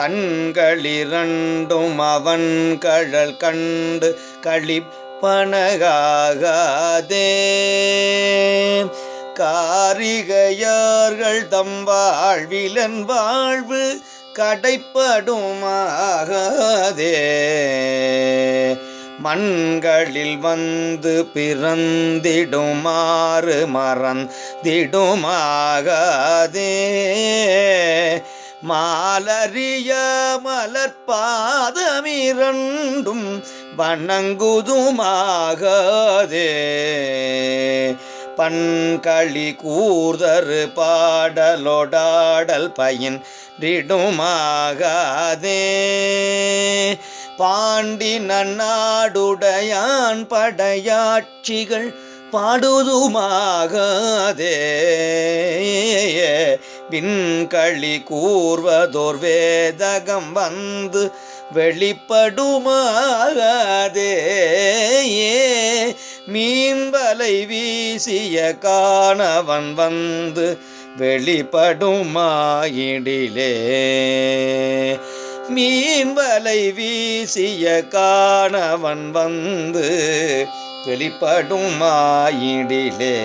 கண்களிரண்டும் அவன் கழல் கண்டு களிப்பனகாகாதே. காரிகையார்கள் தம் வாழ்விலன் வாழ்வு கடைப்படுமாகாதே. மண்களில் வந்து பிறந்திடுமாறு மறந்திடுமாகாதே. மாலரிய மலர்பாதமிரண்டும் வணங்குதுமாகதே. பண்களி கூர்தரு பாடலொடாடல் பயன் ரிடுமாகாதே பாண்டி நன்னாடுடையான் படையாட்சிகள் பாடுதுமாகாதே. விண்களி கூர்வதோர் வேதகம் வந்து வெளிப்படுமாகாதே மீன்பலை வீசிய காணவன் வந்து வெளிப்படுமாயிடிலே. மீன்பலை வீசிய காணவன் வந்து வெளிப்படுமாயிடிலே.